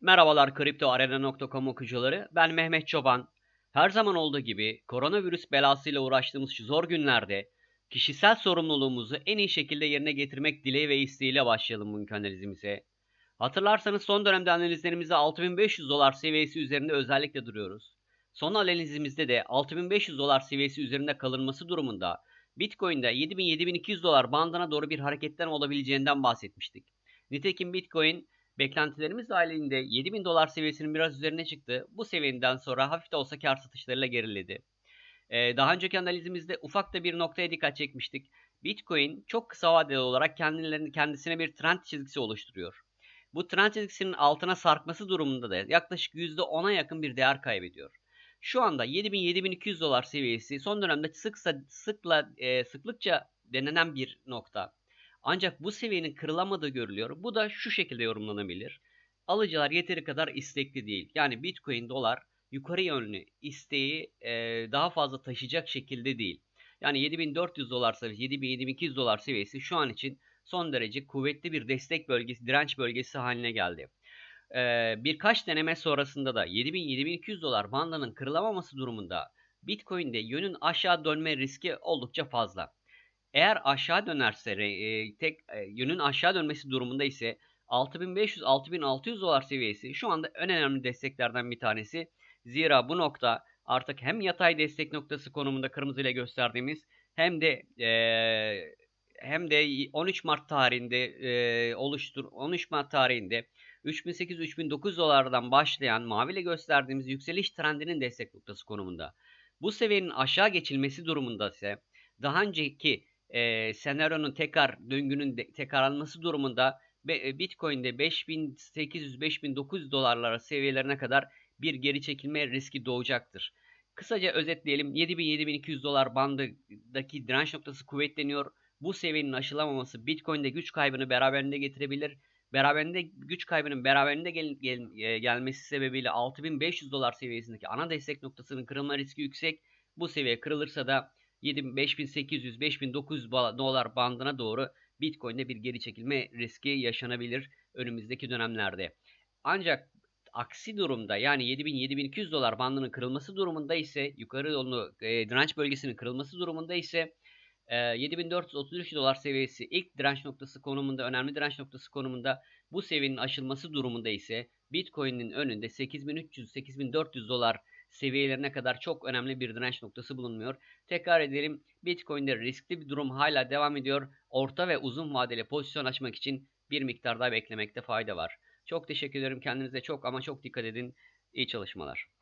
Merhabalar kriptoarena.com okuyucuları. Ben Mehmet Çoban. Her zaman olduğu gibi koronavirüs belasıyla uğraştığımız şu zor günlerde kişisel sorumluluğumuzu en iyi şekilde yerine getirmek dileği ve isteğiyle başlayalım bugünkü analizimize. Hatırlarsanız son dönemde analizlerimizde 6500 dolar seviyesi üzerinde özellikle duruyoruz. Son analizimizde de 6500 dolar seviyesi üzerinde kalınması durumunda Bitcoin'de 7000-7200 dolar bandına doğru bir hareketten olabileceğinden bahsetmiştik. Nitekim Bitcoin Beklentilerimiz dahilinde 7000 dolar seviyesinin biraz üzerine çıktı. Bu seviyeden sonra hafif de olsa kar satışlarıyla geriledi. Ee, daha önceki analizimizde ufak da bir noktaya dikkat çekmiştik. Bitcoin çok kısa vadeli olarak kendilerini, kendisine bir trend çizgisi oluşturuyor. Bu trend çizgisinin altına sarkması durumunda da yaklaşık %10'a yakın bir değer kaybediyor. Şu anda 7000-7200 dolar seviyesi son dönemde sıksa, sıkla, e, sıklıkça denenen bir nokta. Ancak bu seviyenin kırılamadığı görülüyor. Bu da şu şekilde yorumlanabilir. Alıcılar yeteri kadar istekli değil. Yani Bitcoin, dolar yukarı yönlü isteği e, daha fazla taşıyacak şekilde değil. Yani 7400 dolar seviyesi, 7200 dolar seviyesi şu an için son derece kuvvetli bir destek bölgesi, direnç bölgesi haline geldi. Ee, birkaç deneme sonrasında da 7000-7200 dolar bandının kırılamaması durumunda Bitcoin'de yönün aşağı dönme riski oldukça fazla. Eğer aşağı dönerse e, tek e, yönün aşağı dönmesi durumunda ise 6500-6600 dolar seviyesi şu anda en önemli desteklerden bir tanesi. Zira bu nokta artık hem yatay destek noktası konumunda kırmızı ile gösterdiğimiz hem de e, hem de 13 Mart tarihinde e, oluştur 13 Mart tarihinde 3800-3900 dolardan başlayan mavi ile gösterdiğimiz yükseliş trendinin destek noktası konumunda. Bu seviyenin aşağı geçilmesi durumunda ise daha önceki e, senaryonun tekrar döngünün de, tekrarlanması durumunda e, Bitcoin'de 5800-5900 dolarlara seviyelerine kadar bir geri çekilme riski doğacaktır. Kısaca özetleyelim 7000-7200 dolar bandındaki direnç noktası kuvvetleniyor. Bu seviyenin aşılamaması Bitcoin'de güç kaybını beraberinde getirebilir. Beraberinde güç kaybının beraberinde gel, gel, e, gelmesi sebebiyle 6500 dolar seviyesindeki ana destek noktasının kırılma riski yüksek. Bu seviye kırılırsa da 5800-5900 dolar bandına doğru Bitcoin'de bir geri çekilme riski yaşanabilir önümüzdeki dönemlerde. Ancak aksi durumda yani 7000-7200 dolar bandının kırılması durumunda ise yukarı yolunu e, direnç bölgesinin kırılması durumunda ise e, 7433 dolar seviyesi ilk direnç noktası konumunda önemli direnç noktası konumunda bu seviyenin aşılması durumunda ise Bitcoin'in önünde 8300-8400 dolar seviyelerine kadar çok önemli bir direnç noktası bulunmuyor. Tekrar edelim Bitcoin'de riskli bir durum hala devam ediyor. Orta ve uzun vadeli pozisyon açmak için bir miktar daha beklemekte fayda var. Çok teşekkür ederim. Kendinize çok ama çok dikkat edin. İyi çalışmalar.